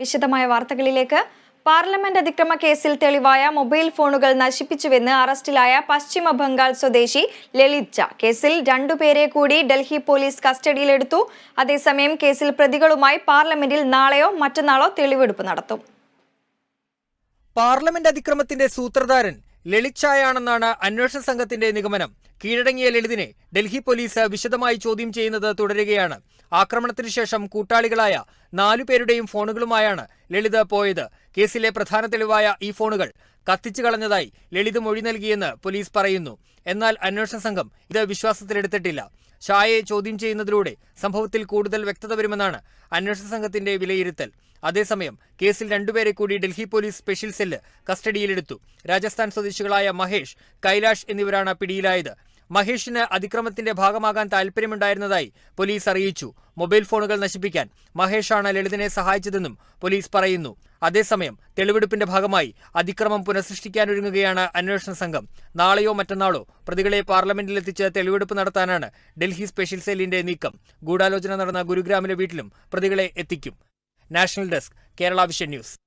വിശദമായ വാർത്തകളിലേക്ക്. പാർലമെന്റ് അതിക്രമ കേസിൽ തെളിവായ മൊബൈൽ ഫോണുകൾ നശിപ്പിച്ചുവെന്ന് അറസ്റ്റിലായ പശ്ചിമ ബംഗാൾ സ്വദേശി ലളിത്. ഝ കേസിൽ രണ്ടുപേരെ കൂടി ഡൽഹി പോലീസ് കസ്റ്റഡിയിലെടുത്തു. അതേസമയം കേസിൽ പ്രതികളുമായി പാർലമെന്റിൽ നാളെയോ മറ്റന്നാളോ തെളിവെടുപ്പ് നടത്തും. പാർലമെന്റ് അതിക്രമത്തിന്റെ സൂത്രധാരൻ ലളിത് ഷായാണെന്നാണ് അന്വേഷണ സംഘത്തിന്റെ നിഗമനം. കീഴടങ്ങിയ ലളിതിനെ ഡൽഹി പോലീസ് വിശദമായി ചോദ്യം ചെയ്യുന്നത് തുടരുകയാണ്. ആക്രമണത്തിനു ശേഷം കൂട്ടാളികളായ നാലുപേരുടെയും ഫോണുകളുമായാണ് ലളിത് പോയത്. കേസിലെ പ്രധാന തെളിവായ ഈ ഫോണുകൾ കത്തിച്ചു കളഞ്ഞതായി ലളിത് മൊഴി നൽകിയെന്ന് പോലീസ് പറയുന്നു. എന്നാൽ അന്വേഷണ സംഘം ഇത് വിശ്വാസത്തിലെടുത്തിട്ടില്ല. ഷായെ ചോദ്യം ചെയ്യുന്നതിലൂടെ സംഭവത്തിൽ കൂടുതൽ വ്യക്തത വരുമെന്നാണ് അന്വേഷണ സംഘത്തിന്റെ വിലയിരുത്തൽ. അതേസമയം കേസിൽ രണ്ടുപേരെ കൂടി ഡൽഹി പോലീസ് സ്പെഷ്യൽ സെല്ല് കസ്റ്റഡിയിലെടുത്തു. രാജസ്ഥാൻ സ്വദേശികളായ മഹേഷ് കൈലാഷ് എന്നിവരാണ് പിടിയിലായത്. മഹേഷിന് അതിക്രമത്തിന്റെ ഭാഗമാകാൻ താൽപ്പര്യമുണ്ടായിരുന്നതായി പോലീസ് അറിയിച്ചു. മൊബൈൽ ഫോണുകൾ നശിപ്പിക്കാൻ മഹേഷാണ് ലളിതിനെ സഹായിച്ചതെന്നും പോലീസ് പറയുന്നു. അതേസമയം തെളിവെടുപ്പിന്റെ ഭാഗമായി അതിക്രമം പുനഃസൃഷ്ടിക്കാനൊരുങ്ങുകയാണ് അന്വേഷണ സംഘം. നാളെയോ മറ്റന്നാളോ പ്രതികളെ പാർലമെന്റിലെത്തിച്ച് തെളിവെടുപ്പ് നടത്താനാണ് ഡൽഹി സ്പെഷ്യൽ സെല്ലിന്റെ നീക്കം. ഗൂഢാലോചന നടന്ന ഗുരുഗ്രാമിലെ വീട്ടിലും പ്രതികളെ എത്തിക്കും. National desk Kerala vision news.